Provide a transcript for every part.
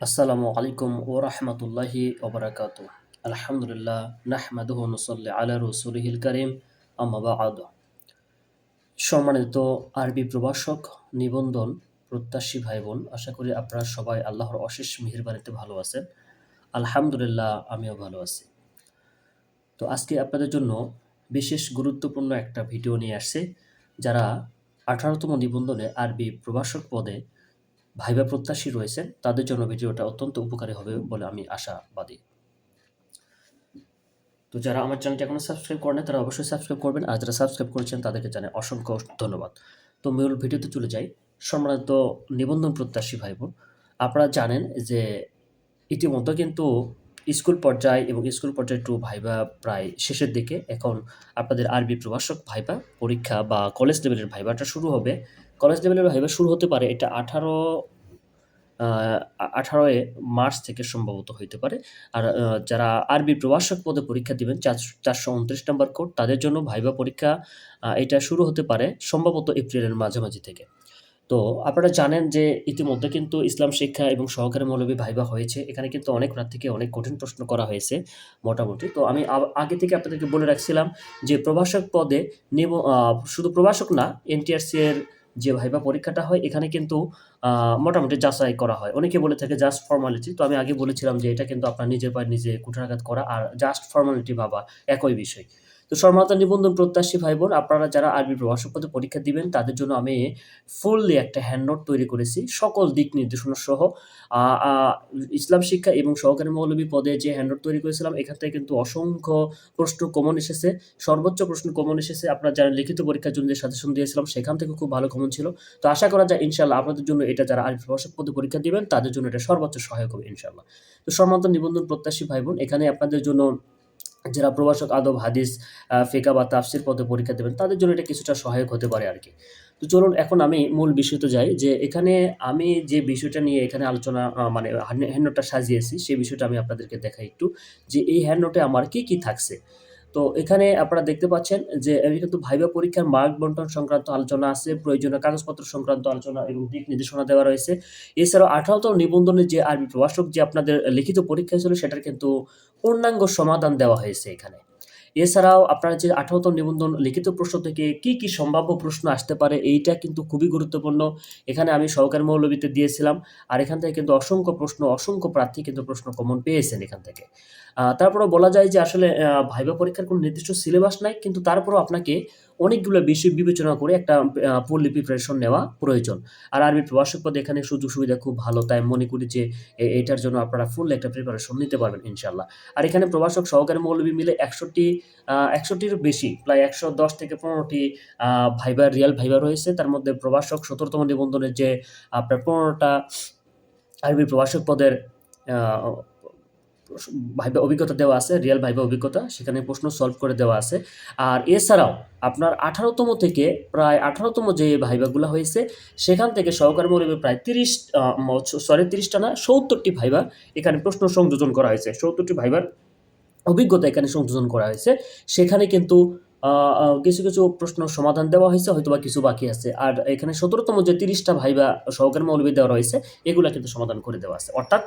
আসসালামু আলাইকুম ও রহমতুল্লাহি ওবরাকাত আলহামদুলিল্লাহ, নাহমাদুহ নসল্লি আলা রসুলহিল করিম আম্মাবাদ সম্মানিত আরবি প্রভাষক নিবন্ধন প্রত্যাশী ভাই বোন আশা করি আপনারা সবাই আল্লাহর অশেষ মেহেরবানিতে ভালো আছেন। আলহামদুলিল্লাহ, আমিও ভালো আছি। তো আজকে আপনাদের জন্য বিশেষ গুরুত্বপূর্ণ একটা ভিডিও নিয়ে আসছে, যারা আঠারোতম নিবন্ধনে আরবি প্রভাষক পদে ভাইবা প্রত্যাশী রয়েছেন, তাদের জন্য ভিডিওটা অত্যন্ত উপকারী হবে বলে আমি আশাবাদী। তো যারা আমার চ্যানেলটি এখনও সাবস্ক্রাইব করেন তারা অবশ্যই সাবস্ক্রাইব করবেন, আর যারা সাবস্ক্রাইব করেছেন, তাদেরকে জানাই অসংখ্য ধন্যবাদ। তো মূল ভিডিওতে চলে যাই, সম্মানিত নিবন্ধন প্রত্যাশী ভাই বোন আপনারা জানেন যে ইতিমধ্যে কিন্তু স্কুল পর্যায়ে এবং স্কুল পর্যায়ে টু ভাইবা প্রায় শেষের দিকে এখন আপনাদের আরবি প্রভাষক ভাইবা পরীক্ষা বা কলেজ লেভেলের ভাইবাটা শুরু হবে। কলেজ লেভেলের ভাইবা শুরু হতে পারে এটা আঠারো আঠারোই মার্চ থেকে সম্ভবত হইতে পারে। আর যারা আরবি প্রভাষক পদে পরীক্ষা দিবেন চারশো উনত্রিশ নম্বর কোড তাদের জন্য ভাইবা পরীক্ষা এটা শুরু হতে পারে সম্ভবত এপ্রিলের মাঝামাঝি থেকে। তো আপনারা জানেন যে ইতিমধ্যে কিন্তু ইসলাম শিক্ষা এবং সহকারী মৌলবী ভাইবা হয়েছে। এখানে কিন্তু অনেক প্রার্থীকে অনেক কঠিন প্রশ্ন করা হয়েছে মোটামুটি। তো আমি আগে থেকে আপনাদেরকে বলে রাখছিলাম যে প্রভাষক পদে নিব শুধু প্রভাষক না, এনটিআরসি এর যে ভাইবা পরীক্ষাটা হয়, এখানে কিন্তু মোটামুটি যাচাই করা হয়। অনেকে বলে থাকে জাস্ট ফর্মালিটি তো আমি আগে বলেছিলাম যে এটা কিন্তু আপনার নিজের পায়ে নিজে কুঠারাঘাত করা আর জাস্ট ফর্মালিটি ভাবা, একই বিষয়। তো সম্মানিত নিবন্ধন প্রত্যাশী ভাই বোন আপনারা যারা আরবি প্রভাষক পদে পরীক্ষা দিবেন, তাদের জন্য আমি ফুললি একটা হ্যান্ড নোট তৈরি করেছি। সকল দিক নির্দেশনা সহ ইসলাম শিক্ষা এবং সহকারী মৌলবী পদে যে হ্যান্ড নোট তৈরি করেছিলাম, এখান থেকে কিন্তু অসংখ্য প্রশ্ন কমন এসেছে। সর্বোচ্চ প্রশ্ন কমন এসেছে। আপনারা যারা লিখিত পরীক্ষার জন্য যে সাজেশন দিয়েছিলাম, সেখান থেকে খুব ভালো কমন ছিল। তো আশা করা যায় ইনশাল্লাহ আপনাদের জন্য এটা যারা আরবি প্রভাষক পদে পরীক্ষা দিবেন, তাদের জন্য এটা সর্বোচ্চ সহায়ক হবে ইনশাল্লাহ তো সম্মানিত নিবন্ধন প্রত্যাশী ভাই বোন এখানে আপনাদের জন্য যারা প্রভাষক, আদব, হাদিস ফেকা বা তাফসির পদে পরীক্ষা দেবেন, তাদের জন্য এটা কিছুটা সহায়ক হতে পারে আর কি তো চলুন, এখন আমি মূল বিষয়তে যাই, যে এখানে আমি যে বিষয়টা নিয়ে এখানে আলোচনা মানে হ্যান্ড নোটটা সাজিয়েছি, সেই বিষয়টা আমি আপনাদেরকে দেখাই একটু, যে এই হ্যান্ড নোটে আমার কি কি থাকছে। তো এখানে আপনারা দেখতে পাচ্ছেন যে কিন্তু ভাইবা পরীক্ষার মার্ক বন্টন সংক্রান্ত আলোচনা আছে, প্রয়োজনীয় কাগজপত্র সংক্রান্ত আলোচনা এবং দিক নির্দেশনা দেওয়া রয়েছে। এছাড়াও আঠারোতম নিবন্ধনের যে আরবি প্রভাষক যে আপনাদের লিখিত পরীক্ষা ছিল, সেটার কিন্তু পূর্ণাঙ্গ সমাধান দেওয়া হয়েছে এখানে। এছাড়াও আপনার যে আঠারোতম নিবন্ধন, লিখিত প্রশ্ন থেকে কি কি সম্ভাব্য প্রশ্ন আসতে পারে, এইটা কিন্তু খুবই গুরুত্বপূর্ণ। এখানে আমি সহকারী মৌলবীতে দিয়েছিলাম, আর এখান থেকে কিন্তু অসংখ্য প্রশ্ন, অসংখ্য প্রার্থী কিন্তু প্রশ্ন কমন পেয়েছেন এখান থেকে। তারপরে বলা যায় যে আসলে ভাইবা পরীক্ষার কোনো নির্দিষ্ট সিলেবাস নাই, কিন্তু তারপরেও আপনাকে অনেকগুলো বিষয় বিবেচনা করে একটা পল্লী প্রিপারেশন নেওয়া প্রয়োজন। আর আরবি প্রভাষক পদে এখানে সুযোগ সুবিধা খুব ভালো, তাই মনে করি যে এটার জন্য আপনারা ফুল একটা প্রিপারেশন নিতে পারবেন ইনশাল্লাহ আর এখানে প্রভাষক সহকারী মৌলবী মিলে একষট্টি একশোটির বেশি, প্রায় একশো দশ থেকে পনেরোটি ভাইবার রিয়াল ভাইবার রয়েছে। তার মধ্যে প্রভাষক, সতেরোতম নিবন্ধনের যে আপনার পনেরোটা আরবি প্রভাষক পদের ভাইবা অভিজ্ঞতা দেওয়া আছে রিয়েল ভাইবা অভিজ্ঞতা, সেখানে প্রশ্ন সলভ করে দেওয়া আছে। আর এছাড়াও আপনার আঠারোতম থেকে প্রায় আঠারোতম যে ভাইবাগুলো হয়েছে, সেখান থেকে সহকারী মৌলবী প্রায় তিরিশ সরি তিরিশটা না, সত্তরটি ভাইবা এখানে প্রশ্ন সংযোজন করা হয়েছে। সত্তরটি ভাইবার অভিজ্ঞতা এখানে সংযোজন করা হয়েছে। সেখানে কিন্তু কিছু কিছু প্রশ্ন সমাধান দেওয়া হয়েছে হয়তো বা কিছু বাকি আছে। আর এখানে সতেরোতম যে তিরিশটা ভাইবা সহকারী মৌলবী দেওয়া রয়েছে, এগুলা কিন্তু সমাধান করে দেওয়া আছে। অর্থাৎ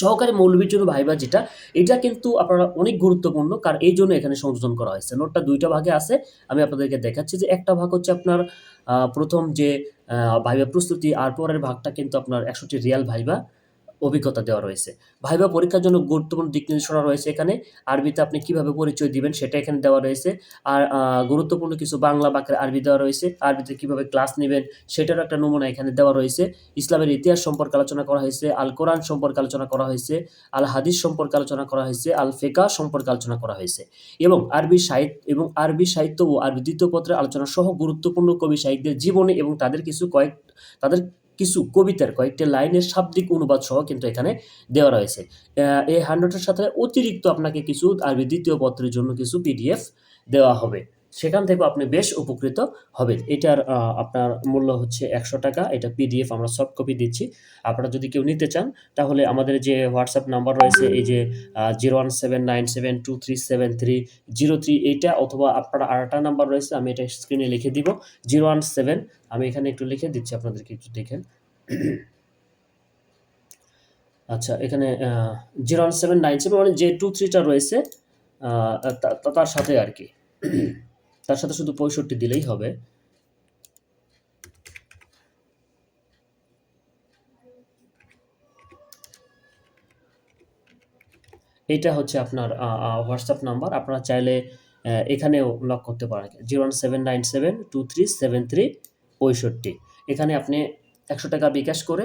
সহকারী মৌলবীর জন্য ভাইবা যেটা, এটা কিন্তু আপনারা অনেক গুরুত্বপূর্ণ, কারণ এই জন্য এখানে সংযোজন করা হয়েছে। নোটটা দুইটা ভাগে আছে, আমি আপনাদেরকে দেখাচ্ছি যে একটা ভাগ হচ্ছে আপনার প্রথম যে ভাইবা প্রস্তুতি, আর পরের ভাগটা কিন্তু আপনার একশোটি রিয়াল ভাইবা। অভিজ্ঞতা দেওয়া রয়েছে। ভাইবা পরীক্ষার জন্য গুরুত্বপূর্ণ দিক নির্দেশনা রয়েছে এখানে। আরবিতে আপনি কীভাবে পরিচয় দিবেন সেটা এখানে দেওয়া রয়েছে। আর গুরুত্বপূর্ণ কিছু বাংলা বাক্যের আরবি দেওয়া রয়েছে। আরবিতে কীভাবে ক্লাস নেবেন সেটারও একটা নমুনা এখানে দেওয়া রয়েছে। ইসলামের ইতিহাস সম্পর্কে আলোচনা করা হয়েছে, আল কোরআন সম্পর্কে আলোচনা করা হয়েছে, আল হাদিস সম্পর্কে আলোচনা করা হয়েছে, আল ফেকা সম্পর্কে আলোচনা করা হয়েছে। এবং আরবি সাহিত্য এবং আরবি সাহিত্য ও আরবি দ্বিতীয় পত্রের আলোচনা সহ গুরুত্বপূর্ণ কবি সাহিত্যের জীবনে এবং তাদের কিছু কয়েক, তাদের কিছু কবিতার কয়েকটি লাইনের শাব্দিক অনুবাদ সহ কিন্তু এখানে দেওয়া রয়েছে। এই হান্ড্রেডের সাথে অতিরিক্ত আপনাকে কিছু আরবি দ্বিতীয় পত্রের জন্য কিছু পিডিএফ দেওয়া হবে। সেখান থেকে আপনি বেশ উপকৃত হবেন। এটার আপনার মূল্য হচ্ছে একশো টাকা। এটা পিডিএফ আমরা সফট কপি দিচ্ছি। আপনারা যদি কেউ নিতে চান, তাহলে আমাদের যে হোয়াটসঅ্যাপ নাম্বার রয়েছে, এই যে zero one seven nine seven two three seven three zero three এইটা অথবা আপনার আরেকটা নাম্বার রয়েছে, আমি এটা স্ক্রিনে লিখে দিব। জিরো ওয়ান সেভেন আমি এখানে একটু লিখে দিচ্ছি, আপনাদেরকে একটু দেখেন। আচ্ছা এখানে zero one seven nine seven মানে যে টু থ্রিটা রয়েছে তার সাথে আর কি। তার সাথে শুধু পঁয়ষট্টি দিলেই হবে। এটা হচ্ছে আপনার হোয়াটসঅ্যাপ নাম্বার আপনারা চাইলে এখানেও লক করতে পারেন। Zero one seven nine seven two three seven three পঁয়ষট্টি। এখানে আপনি একশো টাকা বিকাশ করে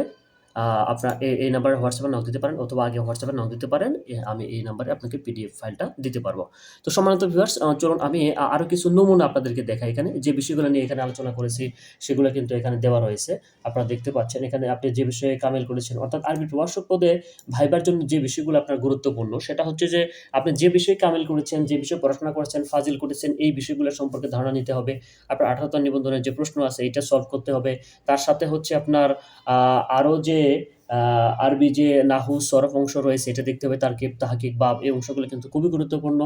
আপনার এই- এই নাম্বারে হোয়াটসঅ্যাপে নক দিতে পারেন অথবা আগে হোয়াটসঅ্যাপে নক দিতে পারেন। আমি এই নাম্বারে আপনাকে পিডিএফ ফাইলটা দিতে পারব। তো সম্মানিত ভিউয়ার্স চলুন আমি আ- আরও কিছু নমুনা আপনাদেরকে দেখাই এখানে। যে বিষয়গুলো নিয়ে এখানে আলোচনা করেছি সেগুলো কিন্তু এখানে দেওয়া রয়েছে। আপনারা দেখতে পাচ্ছেন এখানে আপনি যে বিষয়ে কামেল করেছেন অর্থাৎ আরবি প্রভাষক পদে ভাইবার জন্য যে বিষয়গুলো আপনার গুরুত্বপূর্ণ সেটা হচ্ছে যে আপনি যে বিষয়ে কামেল করেছেন যে বিষয়ে পড়াশোনা করেছেন ফাজিল করেছেন এই বিষয়গুলো সম্পর্কে ধারণা নিতে হবে। আপনার আঠারোতম নিবন্ধনের যে প্রশ্ন আছে এটা সলভ করতে হবে। তার সাথে হচ্ছে আপনার আহ, আরও যে আরবি যে নাহু সরফ অংশ রয়েছে, এটা দেখতে হবে, তার কেপ তাহাকিক বাব এই অংশগুলো কিন্তু খুবই গুরুত্বপূর্ণ।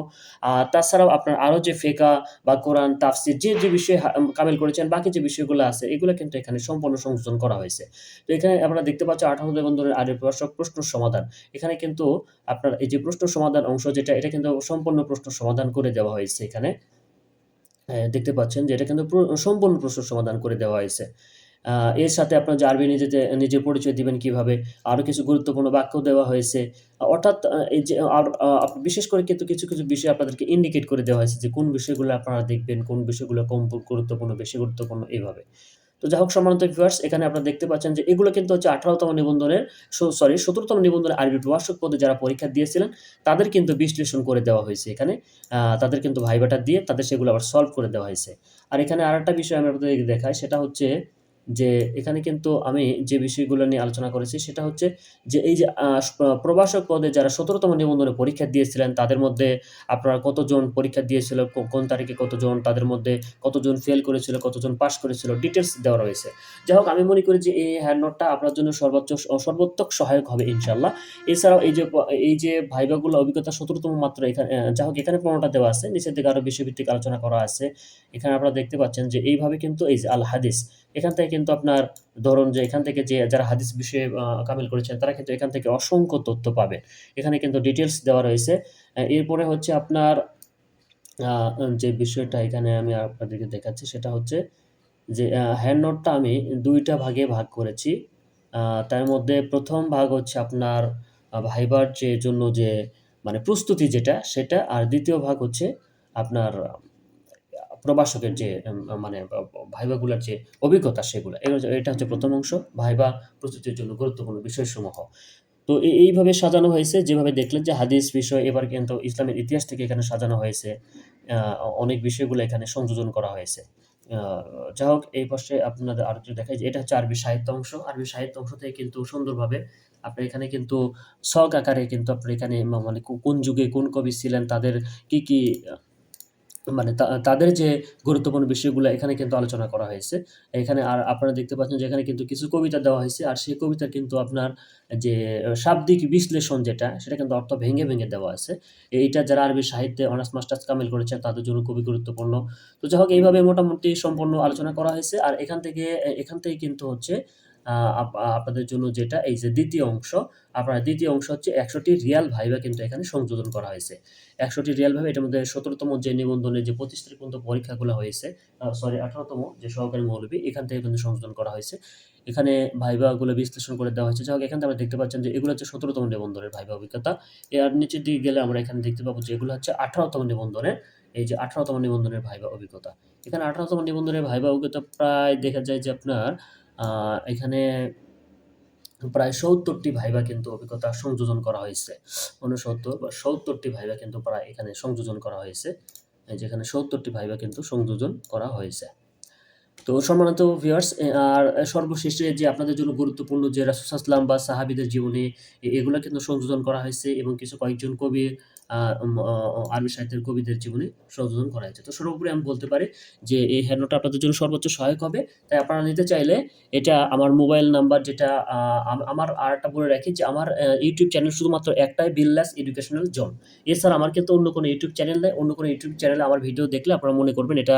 আর তাছাড়াও আপনার আরও যে ফেকা বা কোরআন, তাফসির, যে যে বিষয়ে কামেল করেছেন, বাকি যে বিষয়গুলো আছে, এগুলো কিন্তু এখানে সম্পূর্ণ সংযোজন করা হয়েছে। তো এখানে আপনারা দেখতে পাচ্ছেন আঠারো নিবন্ধনের আরবি প্রভাষক প্রশ্ন সমাধান। এখানে কিন্তু আপনার এই যে প্রশ্ন সমাধান অংশ যেটা, এটা কিন্তু সম্পূর্ণ প্রশ্ন সমাধান করে দেওয়া হয়েছে এখানে। দেখতে পাচ্ছেন যে এটা কিন্তু সম্পূর্ণ প্রশ্ন সমাধান করে দেওয়া হয়েছে। এর সাথে আপনার যে আরবি নিজেতে পরিচয় দিবেন কীভাবে আরও কিছু গুরুত্বপূর্ণ বাক্য দেওয়া হয়েছে। অর্থাৎ এই যে, আর বিশেষ করে কিন্তু কিছু কিছু বিষয় আপনাদেরকে ইন্ডিকেট করে দেওয়া হয়েছে যে কোন বিষয়গুলো আপনারা দেখবেন, কোন বিষয়গুলো কম গুরুত্বপূর্ণ, বেশি গুরুত্বপূর্ণ এইভাবে তো যাই হোক, সম্মানিত ভিউয়ার্স এখানে আপনারা দেখতে পাচ্ছেন যে এগুলো কিন্তু হচ্ছে আঠারোতম নিবন্ধনের সরি সতেরোতম নিবন্ধনের আরবি প্রভাষক পদে যারা পরীক্ষা দিয়েছিলেন, তাদের কিন্তু বিশ্লেষণ করে দেওয়া হয়েছে এখানে। তাদের কিন্তু ভাইবাটা দিয়ে তাদের সেগুলো আবার সলভ করে দেওয়া হয়েছে। আর এখানে আরেকটা বিষয় আমি আপনাদের দেখাই, সেটা হচ্ছে যে এখানে কিন্তু আমি যে বিষয়গুলো নিয়ে আলোচনা করেছি সেটা হচ্ছে যে এই যে প্রভাষক পদে যারা সতেরোতম নিবন্ধনে পরীক্ষা দিয়েছিলেন, তাদের মধ্যে আপনারা কতজন পরীক্ষা দিয়েছিল কোন তারিখে কতজন, তাদের মধ্যে কতজন ফেল করেছিল, কতজন পাস করেছিল ডিটেলস দেওয়া রয়েছে। যাই হোক, আমি মনে করি যে এই হ্যান্ড নোটটা আপনার জন্য সর্বোচ্চ সর্বোত্তক সহায়ক হবে ইনশাল্লাহ এছাড়াও এই যে এই যে ভাইবাগুলো অভিজ্ঞতা সতেরোতম মাত্র এখানে যাই হোক, এখানে পনেরোটা দেওয়া আছে, নিচের দিকে আরও বিষয়ভিত্তিক আলোচনা করা আছে। এখানে আপনারা দেখতে পাচ্ছেন যে এইভাবে কিন্তু এই যে আল হাদিস এখান থেকে কিন্তু আপনার ধরুন যে এখান থেকে যে যারা হাদিস বিষয়ে কামিল করেছেন, তারা কিন্তু এখান থেকে অসংখ্য তথ্য পাবে। এখানে কিন্তু ডিটেলস দেওয়া রয়েছে। এরপরে হচ্ছে আপনার যে বিষয়টা এখানে আমি আপনাদেরকে দেখাচ্ছি, সেটা হচ্ছে যে হ্যান্ড নোটটা আমি দুইটা ভাগে ভাগ করেছি। তার মধ্যে প্রথম ভাগ হচ্ছে আপনার ভাইবার যে জন্য যে মানে প্রস্তুতি যেটা, সেটা, আর দ্বিতীয় ভাগ হচ্ছে আপনার প্রবাসকের যে মানে ভাইবাগুলোর যে অভিজ্ঞতা সেগুলো এটা হচ্ছে প্রথম অংশ, ভাইবা প্রস্তুতির জন্য গুরুত্বপূর্ণ বিষয়সমূহ। তো এইভাবে সাজানো হয়েছে, যেভাবে দেখলেন যে হাদিস বিষয়, এবার কিন্তু ইসলামের ইতিহাস থেকে এখানে সাজানো হয়েছে অনেক বিষয়গুলো এখানে সংযোজন করা হয়েছে। যাই হোক, এই পাশে আপনাদের আর একটু দেখাই যে, এটা হচ্ছে আরবি সাহিত্য অংশ, আরবি সাহিত্য অংশ থেকে কিন্তু সুন্দরভাবে আপনার এখানে কিন্তু ছক আকারে কিন্তু আপনার এখানে মানে কোন যুগে কোন কবি ছিলেন, তাদের কি কি মানে তাদের যে গুরুত্বপূর্ণ বিষয়গুলো এখানে কিন্তু আলোচনা করা হয়েছে। এখানে আর আপনারা দেখতে পাচ্ছেন যে এখানে কিন্তু কিছু কবিতা দেওয়া হয়েছে, আর সেই কবিতার কিন্তু আপনার যে শাব্দিক বিশ্লেষণ যেটা, সেটা কিন্তু অর্থ ভেঙে ভেঙে দেওয়া আছে। এইটা যারা আরবি সাহিত্যে অনার্স মাস্টার্স কামিল করেছেন, তাদের জন্য খুবই গুরুত্বপূর্ণ। তো যাই হোক, এইভাবে মোটামুটি সম্পূর্ণ আলোচনা করা হয়েছে। আর এখান থেকে এখান থেকে কিন্তু হচ্ছে আপনাদের জন্য যেটা, এই যে দ্বিতীয় অংশ, আপনার দ্বিতীয় অংশ হচ্ছে একশোটি রিয়াল ভাইবা কিন্তু এখানে সংযোজন করা হয়েছে। একশোটি রিয়াল ভাবে এটার মধ্যে সতেরোতম যে নিবন্ধনের যে পঁচিশ তারিখ পর্যন্ত পরীক্ষাগুলো হয়েছে সরি আঠারোতম যে সহকারী মৌলবী, এখান থেকে কিন্তু সংশোধন করা হয়েছে। এখানে ভাইবাগুলো বিশ্লেষণ করে দেওয়া হয়েছে। যাই এখান আমরা দেখতে পাচ্ছেন যে এগুলো হচ্ছে সতেরোতম নিবন্ধনের ভাইবা অভিজ্ঞতা। এর নিচের দিকে গেলে আমরা এখানে দেখতে পাবো যে এগুলো হচ্ছে আঠারোতম নিবন্ধনের, এই যে আঠারোতম নিবন্ধনের ভাইবা অভিজ্ঞতা। এখানে আঠারোতম নিবন্ধনের ভাইবা অভিজ্ঞতা প্রায় দেখা যায় যে আপনার আহ, এখানে প্রায় সত্তরটি ভাইবা কিন্তু অভিজ্ঞতা সংযোজন করা হয়েছে। ঊনসত্তর বা সত্তরটি ভাইবা কিন্তু প্রায় এখানে সংযোজন করা হয়েছে। যেখানে সত্তরটি ভাইবা কিন্তু সংযোজন করা হয়েছে। তো সম্মানিত ভিউয়ার্স আর সর্বশেষে যে আপনাদের জন্য গুরুত্বপূর্ণ যে রাসুসাল্লাম বা সাহাবিদের জীবনী এগুলো কিন্তু সংযোজন করা হয়েছে এবং কিছু কয়েকজন কবি আহ, উম, আহ, আরবি সাহিত্যের কবিদের জীবনী সংযোজন করা হয়েছে। তো সর্বোপরি আমি বলতে পারি যে এই হ্যান্ডনোটটা আপনাদের জন্য সর্বোচ্চ সহায়ক হবে। তাই আপনারা নিতে চাইলে এটা আমার মোবাইল নাম্বার যেটা আমার আর একটা বলে রাখি যে আমার ইউটিউব চ্যানেল শুধুমাত্র একটাই বিল্লাস এডুকেশনাল জোন এছাড়া আমার কিন্তু অন্য কোনো ইউটিউব চ্যানেল নেই। অন্য কোনো ইউটিউব চ্যানেলে আমার ভিডিও দেখলে আপনারা মনে করবেন এটা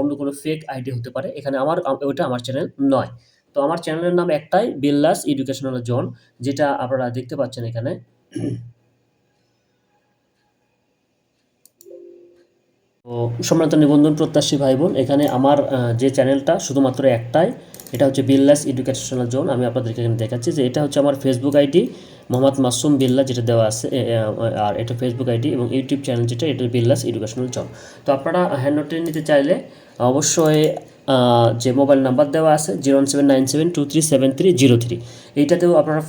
অন্য কোনো ফেক আইডি হতে পারে। এখানে আমার আম- ওইটা আমার চ্যানেল নয়। তো আমার চ্যানেলের নাম একটাই বিল্লাস এডুকেশনাল জোন যেটা আপনারা দেখতে পাচ্ছেন এখানে। তো সম্মানিত নিবন্ধন প্রত্যাশী ভাই বোন এখানে আমার যে চ্যানেলটা শুধুমাত্র একটাই, এটা হচ্ছে বিল্লাস এডুকেশনাল জোন। আমি আপনাদেরকে এখানে দেখাচ্ছি যে এটা হচ্ছে আমার ফেসবুক আইডি, মোহাম্মদ মাসুম বিল্লা যেটা দেওয়া আছে আর এটা ফেসবুক আইডি এবং ইউটিউব চ্যানেল যেটা, এটা বিল্লাস এডুকেশনাল জোন। তো আপনারা হ্যান্ড নোটে নিতে চাইলে অবশ্যই যে মোবাইল নাম্বার দেওয়া আছে, zero seven nine seven two three seven three zero three. এইটাতেও আপনারা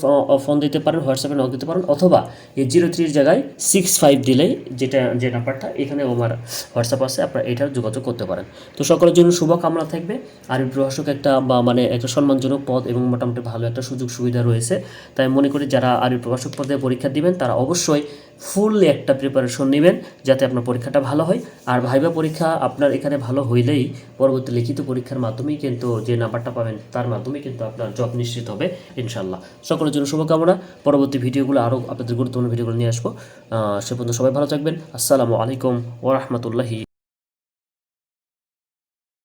ফোন দিতে পারেন হোয়াটসঅ্যাপে নক দিতে পারেন, অথবা এই জিরো থ্রির জায়গায় সিক্স ফাইভ দিলেই যেটা, যে নাম্বারটা এখানে আমার হোয়াটসঅ্যাপ আছে, আপনারা এটার যোগাযোগ করতে পারেন। তো সকলের জন্য শুভকামনা থাকবে। আর প্রভাষক একটা, বা মানে একটা সম্মানজনক পদ এবং মোটামুটি ভালো একটা সুযোগ সুবিধা রয়েছে। তাই মনে করি যারা আরবি প্রভাষক পদে পরীক্ষা দিবেন, তারা অবশ্যই ফুললি একটা প্রিপারেশন নেবেন, যাতে আপনার পরীক্ষাটা ভালো হয়। আর ভাইবা পরীক্ষা আপনার এখানে ভালো হইলেই পরবর্তী লিখিত পরীক্ষার মাধ্যমেই কিন্তু যে নাম্বারটা পাবেন, তার মাধ্যমেই কিন্তু আপনার জব নিশ্চিত হবে ইনশাল্লাহ সকলের জন্য শুভকামনা। পরবর্তী ভিডিওগুলো আরও আপনাদের গুরুত্বপূর্ণ ভিডিওগুলো নিয়ে আসব। সে পর্যন্ত সবাই ভালো থাকবেন। আসসালামু আলাইকুম ওরহমতুল্লাহি